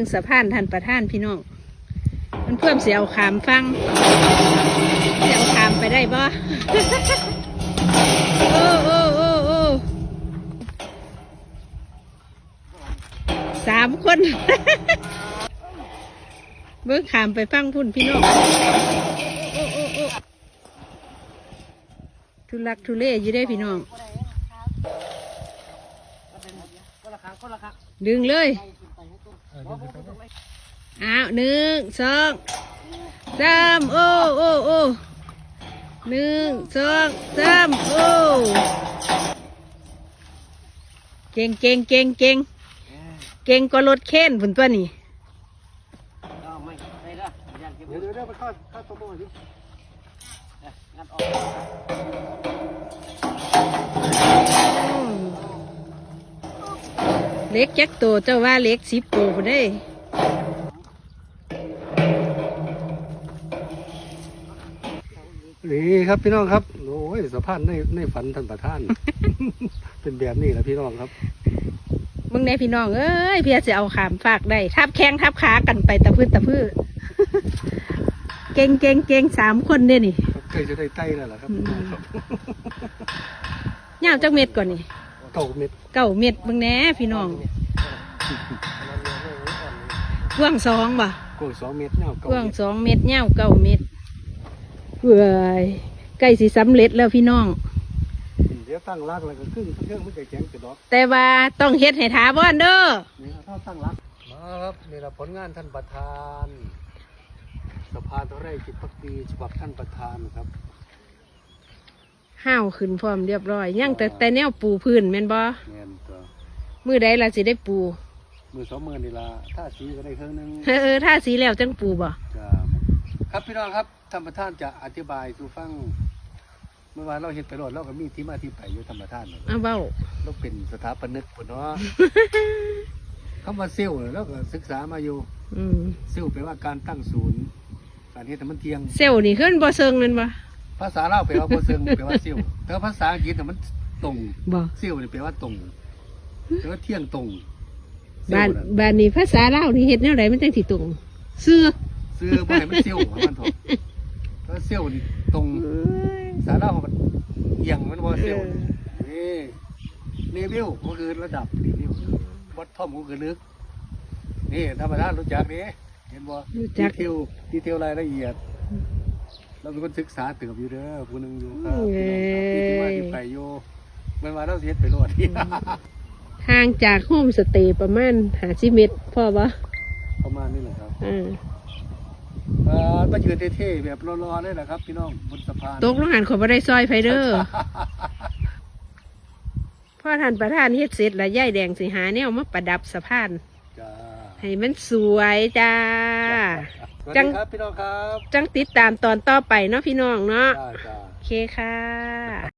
ซึ่งสะพานท่านประท่านพี่น้องมันเพิ่มเสียวขามฟังเสียวขามไปได้บ่โอ้โอ้โอ้โอ้สามคนเบิ่งขามไปฟังพุ่นพี่น้องทุลักทุเลอยู่ได้พี่น้องดึงเลย อ้าวหนึ่งสองสามโอ้โอ้โอ้หนึ่งสองสามโอ้เก่งเก่งเก่งเก่งเก่งก็รถเข็นผุนตัวนี้เดี๋ยวเดี๋ยวเดี๋ยวไปข้าข้าตัวมือดิงัดอื เล็กจักโตเจ้าว่าเล็กสิบโตพุ่นได้ นี่ครับพี่น้องครับ โอ้ยสะพานในในฝันท่านประธาน เป็นแบบนี้แหละพี่น้องครับมึงในพี่น้องเอ้ยเพี่จะเอาขามฝากได้ ทับแข้งทับขากันไปตะพื้นตะพื้นเก่งเก่งเก่งสามคนเนี่ยนี่ครับใกล้จะได้ใต้แล้วล่ะครับพี่น้องครับยาวจักเม็ดก่อนนี่ เก้าเม็ดเก้าเม็ดมึงแหน่พี่น้องกว้างสองบ่กว้างสองเม็ดเนี่ยเก้ากว้างเม็ดสองเม็ดยาวเก้าเม็ดเว้ยใกล้สิสำเร็จแล้วพี่น้องเดี๋ยวตั้งรักแล้วก็ครึ่งเครื่องมันจะแข็งจะดอกแต่ว่าต้องเฮ็ดให้ถาวรเด้อนี่ถ้าตั้งรักมาครับนี่แหละผลงานท่านประธาน สภาตัวไร่จิตพักดีฉบับท่านประธานครับ ห้าวขึ้นพร้อมเรียบร้อยยังแต่แต่แนวปูพื้นแม่นบ่เงินตัวมือใดล่ะสิได้ปู มือสองมือนี่ละถ้าสีก็ได้เครื่องหนึงเออถ้าสีแล้วจังปูบ่จะครับพี่น้องครับท่านประธานจะอธิบายสู่ฟังเมื่อวานเราเห็นไปรถเราก็มีที่มาที่ไปอยู่ธรรมทานเอาเบ้าเราเป็นสถาปนิกปุ่นเนาะคำว่าเซลล์เนี่ยเราก็ศึกษามาอยู่อืมเซลล์แปลว่าการตั้งศูนย์การเฮ็ดให้มันเที่ยง เซลล์นี่ขึ้นบ่เซิงนั่นบ่ ภาษาลาวแปลว่าโพเซิงแปลว่าเซลล์แต่ว่าภาษาอังกฤษน่ะมันตรงบ่เซลล์นี่แปลว่าตรงแปลว่าเที่ยงตรงเซลบ้านล์น่ะบ้านนี้ภาษาลาวนี่เฮ็ดแนวใดมันจังสิตรงเสื้อซื้อบ่ให้มันเซลล์มันเถอะเพราะเซลล์นี่ตรงภาษาลาวมันเอียงมันบ่เซลล์นี่เลเวลก็คือระดับเลเวลวัดท่อมก็คือลึก นี่ธรรมดารู้จักนี่เห็นบ่รู้จัก ดีเทลดีเทลรายละเอียด เราเป็นคนศึกษาเติบอยู่เด้อผู้หนึงอยู่ครับเอ้พี่น้องครับที่ที่ยมาที่ไปอยู่มันมาเราเสียไปโลดห่างจากโฮมสเตย์ประมาณ50เมตรพอบ่ประมาณนี้แหละครับอ่าเอ่อมายืนเท่ๆแบบรอๆเลยแหละครับ พี่น้องบนสะพานตกลงหันขอยบ่ได้ซอยไผเด้อพ่อท่านประธานเฮ็ดเสร็จแล้วยายแดงสิหาแนวมาประดับสะพาน จ้าให้มันสวยจ้าสวัส จัดีงครับพี่น้องครับ จังติดตามตอนต่อไปเนาะพี่น้องเนาะจ้าจ้าโอเคค่ะ